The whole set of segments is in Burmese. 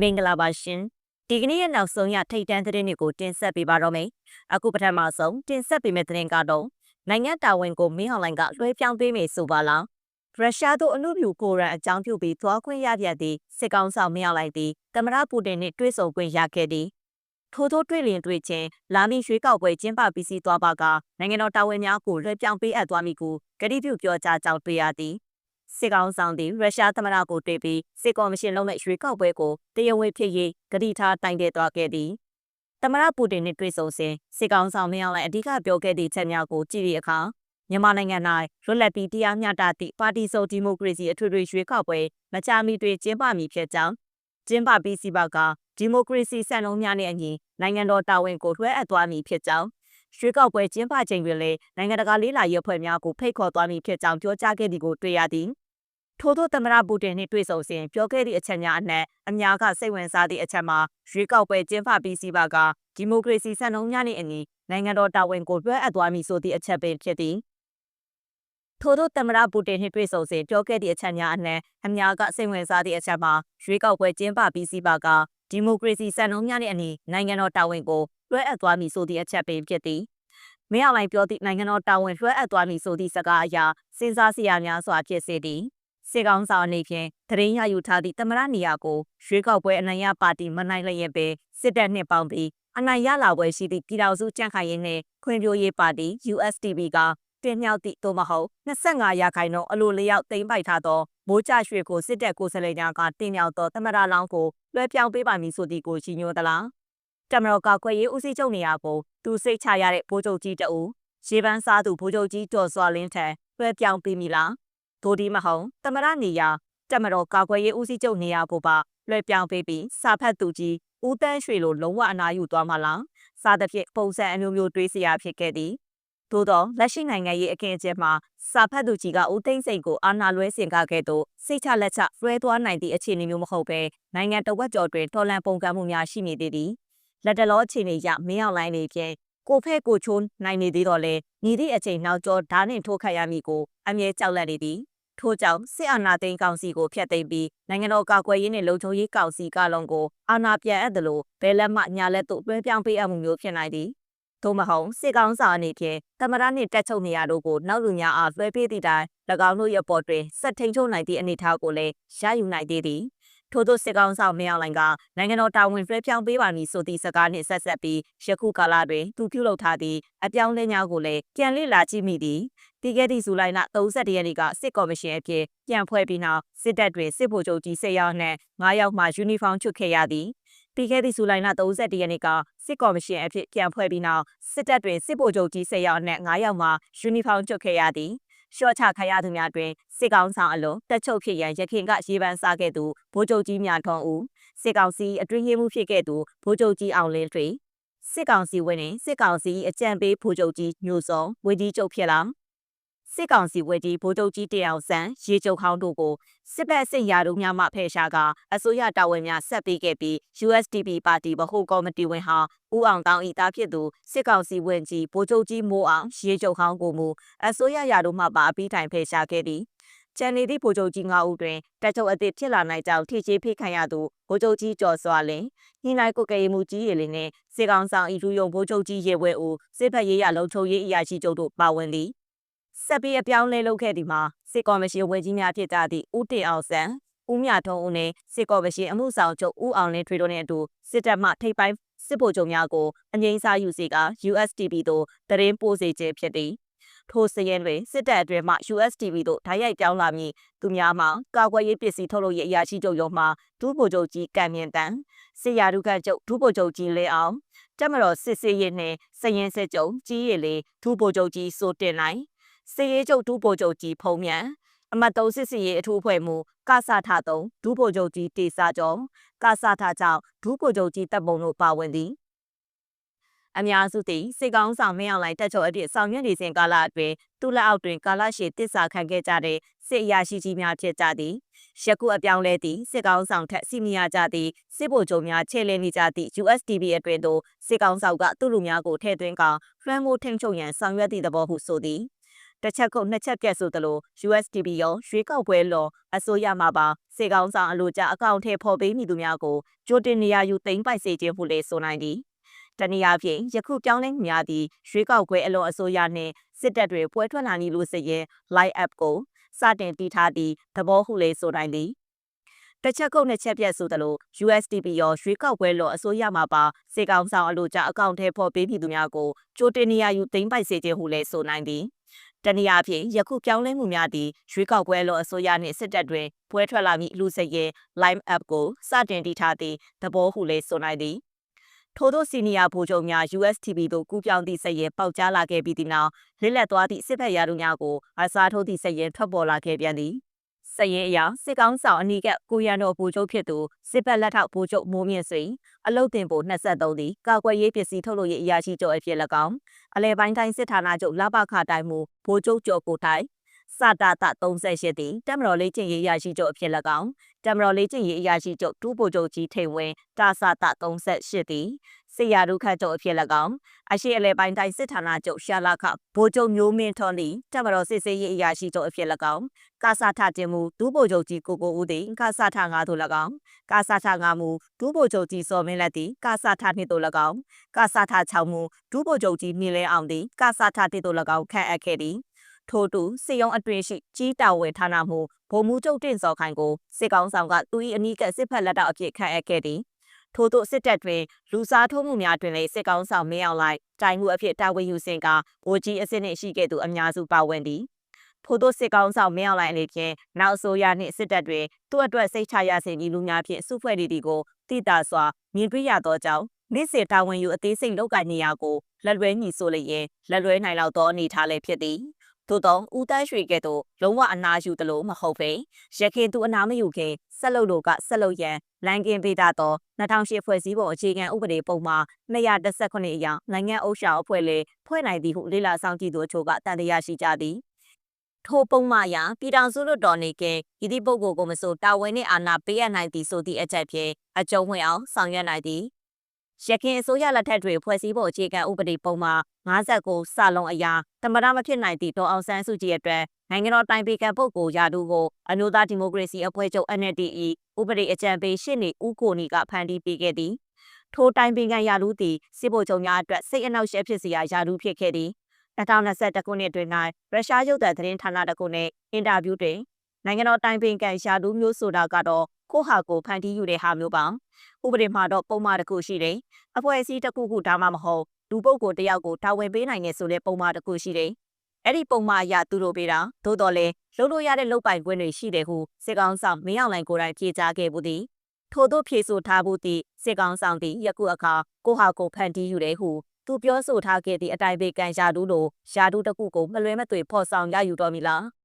မင်္ဂလာပါရှင်ဒီကနေ့ရဲ့နောက်ဆုံးရထိတ်တန့်သတင်းတွေကိုတင်ဆက်ပေးပါတော့မယ်အခုပထမဆုံးတင်ဆက်ပေးမယ့်သတင်းကတော့နိုင်ငံတာဝန်ကိုမင်းအောင်လှိုင်ကလွှဲပြောင်းပေးမယ်ဆိုပါလားရုရှားတို့အမှုပြုကိုရန်အကြောင်းပြုပြီးသွားခွင့်ရပြသည့်စစ်ကောင်ဆောင်မင်းအောင်လှိုင်သည်တမရပူတင်နှင့်တွေ့ဆုံခွင့်ရခဲ့သည်ထို့သောတွေ့လျင်တွေ့ချင်းလာမီရွှေကောက်ပွဲကျင်းပပြီးစီးသွားပါကနိုင်ငံတော်တာဝန်များကိုလွှဲပြောင်းပေးအပ်သွားမည်ကိုကတိပြုပြောကြားကြောင်းတွေ့ရသည် စစ်ကောင်ဆောင်သည်ရုရှားသမ္မတကိုတွေ့ပြီးစစ်ကော်မရှင်လုံးမဲ့ရွှေကောက်ပွဲကိုတရားဝင်ဖြစ်ရေးကတိထားတိုင်တဲ့သွားခဲ့သည်သမ္မတပူတင်နှင့်တွေ့ဆုံစဉ်စစ်ကောင်ဆောင်မင်းအောင်လှိုင်အဓိကပြောခဲ့သည့်ချက်များကိုကြည့်သည့်အခါမြန်မာနိုင်ငံ၌လွတ်လပ်ပြီးတရားမျှတသည့်ပါတီစုံဒီမိုကရေစီအထွေထွေရွေးကောက်ပွဲမကြာမီတွင်ကျင်းပမည်ဖြစ်ကြောင်းကျင်းပပြီးစီပါကဒီမိုကရေစီစံနှုန်းများနှင့်အညီနိုင်ငံတော်တာဝန်ကိုလွှဲအပ်သွားမည်ဖြစ်ကြောင်းရွှေကောက်ပွဲကျင်းပချိန်တွင်လည်းနိုင်ငံတကာလေးလာရေးအဖွဲ့များကိုဖိတ်ခေါ်သွားမည်ဖြစ်ကြောင်းပြောကြားခဲ့သည်ကိုတွေ့ရသည် ထို့သောသမ္မတပူတင်နှင့်တွေ့ဆုံစဉ်ပြောခဲ့သည့်အချက်များအနက်အများကစိတ်ဝင်စားသည့်အချက်မှာရွေးကောက်ပွဲကျင်းပပြီးစီပါကဒီမိုကရေစီစံနှုန်းများနှင့်အညီနိုင်ငံတော်တာဝန်ကိုလွှဲအပ်သွားမည်ဆိုသည့်အချက်ပင်ဖြစ်သည်ထို့သောသမ္မတပူတင်နှင့်တွေ့ဆုံစဉ်ပြောခဲ့သည့်အချက်များအနက်အများကစိတ်ဝင်စားသည့်အချက်မှာရွေးကောက်ပွဲကျင်းပပြီးစီပါကဒီမိုကရေစီစံနှုန်းများနှင့်အညီနိုင်ငံတော်တာဝန်ကိုလွှဲအပ်သွားမည်ဆိုသည့်အချက်ပင်ဖြစ်သည်မင်းအောင်လှိုင်ပြောသည့်နိုင်ငံတော်တာဝန်လွှဲအပ်သွားမည်ဆိုသည့်စကားအရာစဉ်းစားစရာများစွာဖြစ်စေသည် စေကောင်းဆောင်အနေဖြင့်တရင်ရယူထားသည့်တမရနေရာကိုရွေးကောက်ပွဲအနိုင်ရပါတီမနိုင်လျက်ပဲစစ်တပ်နှင့်ပေါင်းပြီးအနိုင်ရလာပွဲရှိသည့်ပြည်ထောင်စုကြံ့ခိုင်ရေးနှင့်ခွင့်ပြုရေးပါတီ USDP ကတင်မြောက်သည့်သို့မဟုတ်25ရာခိုင်နှုန်းအလိုလျောက်သိမ်းပိုက်ထားသောမိုးကြရွှေကိုစစ်တပ်ကိုယ်စားလှယ်များကတင်မြောက်သောတမရလောင်းကိုလွှဲပြောင်းပေးပါမည်ဆိုသည့်ကိုကြီးညိုသလားတမတော်ကခွေရေးဦးစီးချုပ်နေရာကိုသူစိတ်ချရတဲ့ဗိုလ်ချုပ်ကြီးတအူရေပန်းစားသူဗိုလ်ချုပ်ကြီးတော်စွာလင်းထံလွှဲပြောင်းပေးမည်လား ဒိုဒီမဟုတ်တမရနေရာတမတော်ကာကွယ်ရေးဦးစီးချုပ်နေရာကိုပါလွှဲပြောင်းပေးပြီးစာဖတ်သူကြီးဦးတန်းရွှေလိုလုံးဝအနာယူသွားမှလားစားသဖြင့်ပုံစံအမျိုးမျိုးတွေးစရာဖြစ်ခဲ့သည်သို့သောလက်ရှိနိုင်ငံရေးအခင်းအကျင်းမှာစာဖတ်သူကြီးကဦးသိန်းစိန်ကိုအာဏာလွဲဆင်ကားခဲ့သို့စိတ်ချလက်ချလွှဲသွားနိုင်သည့်အခြေအနေမျိုးမဟုတ်ဘဲနိုင်ငံတဝက်ကျော်တွင်တော်လန်ပုံကံမှုများရှိနေသေးသည်လက်တလောအခြေအနေရမင်းအောင်လိုင်းနေဖြင့် ကိုဖဲ့ကိုချိုးနိုင်နေသေးတော့လဲညီသည့်အချိန်နောက်ကျော်ဓာနှင့်ထိုးခတ်ရမည်ကိုအမြဲကြောက်လန့်နေသည်ထို့ကြောင့်စစ်အာဏာသိမ်းကောင်စီကိုဖျက်သိမ်းပြီးနိုင်ငံတော်ကာကွယ်ရေးနှင့်လုံခြုံရေးကောင်စီကလုံးကိုအာဏာပြန်အပ်သလိုဘယ်လက်မှညာလက်သို့လွှဲပြောင်းပေးအပ်မှုမျိုးဖြစ်နိုင်သည်သို့မဟုတ်စစ်ကောင်စာအနေဖြင့်တမရနှင့်တက်ချုပ်နေရတို့ကိုနောက်လူများအားလွှဲပေးသည့်တိုင်၎င်းတို့ရဲ့ပေါ်တွင်ဆက်ထိန်ချုပ်နိုင်သည့်အနေအထားကိုလည်းရယူနိုင်သေးသည် ထို့သောစစ်ကောင်ဆောင်မင်းအောင်လှိုင်ကနိုင်ငံတော်တာဝန်လွှဲပြောင်းပေးပါမည်ဆိုသည့်စကားနှင့်ဆက်ဆက်ပြီးယခုကာလတွင်သူပြုလုပ်ထားသည့်အပြောင်းလဲများကိုလည်းပြန်လေ့လာကြည့်မိသည်တီကက်တီဇူလိုင်လ31ရက်နေ့ကစစ်ကော်မရှင်အဖြစ်ပြန်ဖွဲ့ပြီးနောက်စစ်တပ်တွင်စစ်ဗိုလ်ချုပ်ကြီး10ယောက်နှင့်9ယောက်မှယူနီဖောင်းချွတ်ခဲ့ရသည်ပြီးခဲ့သည့်ဇူလိုင်လ31ရက်နေ့ကစစ်ကော်မရှင်အဖြစ်ပြန်ဖွဲ့ပြီးနောက်စစ်တပ်တွင်စစ်ဗိုလ်ချုပ်ကြီး10ယောက်နဲ့9ယောက်မှယူနီဖောင်းကျွတ်ခဲ့ရသည် ရှော့ချခရသူများတွင်စစ်ကောင်ဆောင်အလုံးတက်ချုပ်ဖြစ်ရန်ရခင်ကရေပန်းစားခဲ့သူဗိုလ်ချုပ်ကြီးများထွန်းဦးစစ်ကောင်စီအတွင်းရေးမှုဖြစ်ခဲ့သူဗိုလ်ချုပ်ကြီးအောင်လင်းထွေစစ်ကောင်စီဝင်နှင့်စစ်ကောင်စီအကြံပေးဗိုလ်ချုပ်ကြီးညိုစောဝေကြီးချုပ်ဖြစ်လာ စစ်ကောင်စီဝေကြီးဗိုလ်ချုပ်ကြီးတရောင်ဆန်းရေချုပ်ခေါင်းတို့ကိုစစ်ဘက်စစ်ရာတို့များမှဖယ်ရှားကအစိုးရတာဝန်များဆက်ပေးခဲ့ပြီး USDP ပါတီဗဟိုကော်မတီဝင်ဟာဦးအောင်တောင်းဤသားဖြစ်သူစစ်ကောင်စီဝင်ကြီးဗိုလ်ချုပ်ကြီးမိုးအောင်ရေချုပ်ခေါင်းကိုမူအစိုးရရာတို့မှပါအပြီးတိုင်ဖယ်ရှားခဲ့သည်ကျန်နေသည့်ဗိုလ်ချုပ်ကြီး9ဦးတွင်တပ်ချုပ်အသစ်ဖြစ်လာနိုင်ကြောင်းထိချေဖိခံရသူဗိုလ်ချုပ်ကြီးကျော်စွာလင်ညှိနှိုင်းကုတ်ကဲမှုကြီးရည်လင်းနှင့်စေကောင်ဆောင်ဤလူယုံဗိုလ်ချုပ်ကြီးရေဝဲဦးစစ်ဖက်ရေးရလုံခြုံရေးအရာရှိချုပ်တို့ပါဝင်သည် ဆက်ပြီးအပြောင်းလဲလုပ်ခဲ့သည်မှာစစ်ကော်မရှင်ဝန်ကြီးများဖြစ်ကြသည့်ဦးတင်အောင်ဆန်းဦးမြထုံးဦးနဲ့စစ်ကော်မရှင်အမှုဆောင်ချုပ်ဦးအောင်လင်းထွေတို့နဲ့အတူစစ်တပ်မှထိပ်ပိုင်းစစ်ဗိုလ်ချုပ်များကိုအငိမ့်စားယူစေက USDP သို့တရင်ပို့စေခြင်းဖြစ်သည်ထိုစရင်တွင်စစ်တပ်အတွင်းမှ USDP တို့ဓာတ်ရိုက်ပြောင်းလာမည်သူများမှကာကွယ်ရေးပစ္စည်းထုတ်လုပ်ရေးအရာရှိချုပ်ရုံးမှဒုဗိုလ်ချုပ်ကြီးကံမြင့်တန်းစစ်ရာထူးခန့်ချုပ်ဒုဗိုလ်ချုပ်ကြီးလဲအောင်တက်မတော်စစ်စေးရေးနှင့်စရင်စစ်ချုပ်ကြီးရည်လေးဒုဗိုလ်ချုပ်ကြီးစိုးတင်နိုင် စစ်ရေးချုပ်ဒုဗိုလ်ချုပ်ကြီးဖုံးမြန်အမတ်သုံးစစ်စီရေးအထူးအဖွဲ့မှကဆထသုံးဒုဗိုလ်ချုပ်ကြီးတေစာကျော်ကဆထကြောင့်ဒုဗိုလ်ချုပ်ကြီးတပ်ပုံတို့ပါဝင်သည်အများစုသည်စစ်ကောင်းဆောင်မင်းအောင်လှိုင်တက်ချုပ်အဖြစ်ဆောင်ရွက်နေစဉ်ကာလအတွင်းသူလက်အောက်တွင်ကာလရှည်တစ္ဆာခံခဲ့ကြတဲ့စစ်အရာရှိကြီးများဖြစ်ကြသည်ယခုအပြောင်းလဲသည့်စစ်ကောင်းဆောင်ထက်စီမီယာကြသည့်စစ်ဗိုလ်ချုပ်များချဲ့လည်နေကြသည့် USDP အတွင်သို့စစ်ကောင်းဆောင်ကသူ့လူများကိုထည့်သွင်းကလွှမ်းမိုးထိန်ချုပ်ရန်ဆောင်ရွက်သည့်သဘောဟုဆိုသည် တစ်ချက်ခုတ်နှစ်ချက်ပြက်ဆိုသလို USDP ရောရွေးကောက်ပွဲလောအစိုးရမှပါစေကောင်းဆောင်အလို့ကြအကောင့်ထဲပေါ်ပေးမိသူများကိုကြိုတင်နေရာယူသိမ်းပိုက်စေခြင်းဟုလည်းဆိုနိုင်သည်တနည်းအားဖြင့်ယခုပြောင်းလဲမှုများသည့်ရွေးကောက်ပွဲအလွန်အစိုးရနှင့်စစ်တပ်တွေပွဲထွက်လာနေလို့စရင် live app ကိုစတင်တည်ထားသည့်သဘောဟုလည်းဆိုနိုင်သည်တစ်ချက်ကုတ်နှစ်ချက်ပြက်ဆိုသလို USDP ရောရွေးကောက်ပွဲလောအစိုးရမှပါစေကောင်ဆောင်အလို့ကြအကောင့်ထဲပေါ်ပေးပြည်သူများကိုကြိုတင်နေရာယူသိမ်းပိုက်စေခြင်းဟုလည်းဆိုနိုင်သည် တနည်းအားဖြင့်ယခုပြောင်းလဲမှုများသည့်ရွေးကောက်ပွဲလောအစိုးရနှင့်စစ်တပ်တွင်ပွဲထွက်လာမည့်လူစရဲ Lime App ကိုစတင်တည်ထားသည့်သဘောဟုလည်းဆိုနိုင်သည်ထို့သောစီနီယာဗိုလ်ချုပ်များ USTV သို့ကူးပြောင်းသည့်စရဲပေါက်ကြားလာခဲ့ပြီးသည့်နောက်လစ်လက်သွားသည့်စစ်ဘက်ရာထူးများကိုအစားထိုးသည့်စရဲထွက်ပေါ်လာခဲ့ပြန်သည် စရင်အရာစစ်ကောင်းဆောင်အနီးကကိုရန်တော်ဗိုလ်ချုပ်ဖြစ်သူစစ်ဘက်လက်ထောက်ဗိုလ်ချုပ်မိုးမြင့်စိန်အလုတ်တင်ပို23သည်ကာကွယ်ရေးပစ္စည်းထုတ်လုပ်ရေးအရာရှိချုပ်အဖြစ်၎င်းအလဲပိုင်းတိုင်းစစ်ဌာနချုပ်လပခတိုင်းမူဗိုလ်ချုပ်ကျော်ကိုတိုင်စတာတ38သည်တမတော်လေးကျင့်ရေးအရာရှိချုပ်အဖြစ်၎င်း တမတော်လေးကျင့်ရေးအရာရှိချုပ်ဒူးဗိုလ်ချုပ်ကြီးထိန်ဝင်းတာစတာ38သည်စေရဒုခတ်ချုပ်အဖြစ်၎င်းအရှိအလဲပိုင်းတိုင်းစစ်ဌာနချုပ်ရှာလာခဗိုလ်ချုပ်မျိုးမင်းထွန်းသည်တမတော်စစ်စေးရေးအရာရှိချုပ်အဖြစ်၎င်းကာစာထတင်မှုဒူးဗိုလ်ချုပ်ကြီးကိုကိုဦးသည်ကာစာထ9သို့၎င်းကာစာထ9မူဒူးဗိုလ်ချုပ်ကြီးစော်မင်းလက်သည်ကာစာထ2သို့၎င်းကာစာထ6မူဒူးဗိုလ်ချုပ်ကြီးမြင့်လဲအောင်သည်ကာစာထ1သို့၎င်းခန့်အပ်ခဲ့သည် ထို့တူစေယုံအတွင်ရှိကြီးတာဝယ်ဌာနမှုဗိုလ်မှူးချုပ်တင်စော်ခိုင်ကိုစစ်ကောင်ဆောင်ကသူ၏အနီးကပ်စစ်ဖက်လက်တော့အဖြစ်ခန့်အပ်ခဲ့သည်ထို့သို့စစ်တပ်တွင်လူစားထိုးမှုများတွင်လည်းစစ်ကောင်ဆောင်မင်းအောင်လိုက်တိုင်မှုအဖြစ်တာဝန်ယူစဉ်ကဗိုလ်ကြီးအစစ်နှင့်ရှိခဲ့သူအများစုပါဝင်သည်ထို့သောစစ်ကောင်ဆောင်မင်းအောင်လိုက်အနေဖြင့်နောက်အစိုးရနှင့်စစ်တပ်တွင်သူ့အတွက်စိတ်ချရစေမည်လူများဖြင့်စုဖွဲ့နေသည်ကိုတိတာစွာမြင်တွေ့ရသောကြောင့်နေ့စဉ်တာဝန်ယူအသေးစိတ်လုပ်ကိုင်နေရကိုလက်လွဲညီဆိုလျင်လက်လွဲနိုင်လောက်သောအနေထားလည်းဖြစ်သည် သို့သောဦးတန်းရွှေကဲ့သို့လုံးဝအနာယူသလိုမဟုတ်ပေရခင်သူအနာမယူခင်ဆက်လုပ်လို့ကဆက်လုပ်ရန်လန်ကင်ပေးတာသော2008ဖွဲ့စည်းပုံအခြေခံဥပဒေပုံမှာ219အရာနိုင်ငံအုပ်ရှောင်အဖွဲ့လေဖွဲ့နိုင်သည်ဟုလေ့လာဆောင်ကြည့်သူအချို့ကတန်တရားရှိကြသည်ထိုပုံမှအရာပြည်ထောင်စုလွတ်တော်နေကဤသည့်ပုဂ္ဂိုလ်ကိုမဆိုတာဝန်နှင့်အာဏာပေးအပ်နိုင်သည်ဆိုသည့်အချက်ဖြင့်အကျုံးဝင်အောင်ဆောင်ရွက်နိုင်သည် ရခင်အစိုးရလက်ထက်တွင်ဖွဲ့စည်းပုံအခြေခံဥပဒေပုံမှာ59စလုံးအရာသမရမဖြစ်နိုင်သည့်ဒေါ်အောင်ဆန်းစုကြည်အတွက်နိုင်ငံတော်တိုင်ပင်ခံပုဂ္ဂိုလ်ရာထူးကိုအမျိုးသားဒီမိုကရေစီအဖွဲ့ချုပ် NLD ၏ဥပဒေအကြံပေးရှင်းနေဦးကိုနီကဖန်တီးပေးခဲ့သည်ထိုတိုင်ပင်ခံရာထူးသည်စစ်ဗိုလ်ချုပ်များအတွက်စိတ်အနှောက်အယှက်ဖြစ်စရာရာထူးဖြစ်ခဲ့သည်2021ခုနှစ်တွင်၌ရုရှားရုပ်သံသတင်းဌာနတစ်ခုနှင့်အင်တာဗျူးတွင် နိုင်ငံတော်တိုင်ပင်ခံရာထူးမျိုးဆိုတာကတော့ကိုဟာကိုဖန်တီးယူတဲ့ဟာမျိုးပါဥပဒေမှာတော့ပုံမှန်တစ်ခုရှိတယ်အဖွဲ့အစည်းတစ်ခုခုဒါမှမဟုတ်လူပုဂ္ဂိုလ်တယောက်ကိုတာဝန်ပေးနိုင်နေဆိုတဲ့ပုံမှန်တစ်ခုရှိတယ်အဲ့ဒီပုံမှန်အရသူတို့ပေးတာသို့တော်လဲလှုပ်လို့ရတဲ့လုပ်ပိုင်ခွင့်တွေရှိတယ်ဟုစစ်ကောင်ဆောင်မင်းအောင်လှိုင်ကိုယ်တိုင်ဖြေကြားခဲ့ဘူးသည်ထို့သောဖြေဆိုထားမှုသည့်စစ်ကောင်ဆောင်သည်ယခုအခါကိုဟာကိုဖန်တီးယူတယ်ဟုသူပြောဆိုထားခဲ့သည့်အတိုင်းပေကန်ရာတူးလိုရာတူးတစ်ခုကိုမလွဲမသွေဖော်ဆောင်ရယူတော်မူလား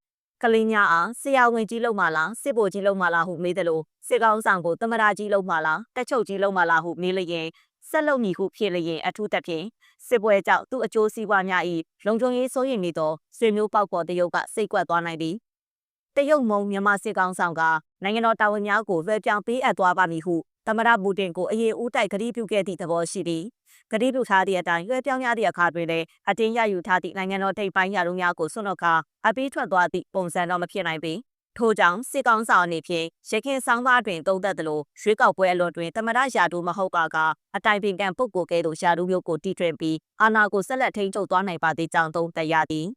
ကလေးညာအားဆရာဝန်ကြီးလုံမလားစစ်ဗိုလ်ကြီးလုံမလားဟုမေးတယ်လို့စစ်ကောင်ဆောင်ကိုတမရာကြီးလုံမလားတက်ချုပ်ကြီးလုံမလားဟုမေးလျင်ဆက်လုံမည်ဟုဖြေလျင်အထူးသဖြင့်စစ်ပွဲကြောင့်သူ့အကျိုးစီးပွားများ၏လုံခြုံရေးစိုးရိမ်နေသောဆွေမျိုးပေါက်ပေါ်တရုတ်ကစိတ်ကွက်သွားနိုင်သည်တရုတ်မုံမြန်မာစစ်ကောင်ဆောင်ကနိုင်ငံတော်တာဝန်များကိုလွှဲပြောင်းပေးအပ်သွားပါမည်ဟုသမရဘူတင်ကိုအရေးဦးတိုက်ကတိပြုခဲ့သည့်သဘောရှိသည် ကတိပြုထားသည့်အတိုင်းလွှဲပြောင်းရသည့်အခါတွင်လည်းအတင်းရယူထားသည့်နိုင်ငံတော်ထိပ်ပိုင်းရာထူးများကိုဆွန့်လွတ်ကာအပေးထွက်သွားသည့်ပုံစံတော့မဖြစ်နိုင်ပေထို့ကြောင့်စစ်ကောင်ဆောင်အနေဖြင့်ရခင်ဆောင်သားတွင်တုံးသက်သလိုရွေးကောက်ပွဲအလွန်တွင်တမရရာထူးမဟုတ်ပါကအတိုင်ပင်ခံပုဂ္ဂိုလ်ကဲ့သို့ရာထူးမျိုးကိုတီထွင်ပြီးအာဏာကိုဆက်လက်ထိန်းချုပ်သွားနိုင်ပါသေးကြောင်းသုံးသပ်ရသည်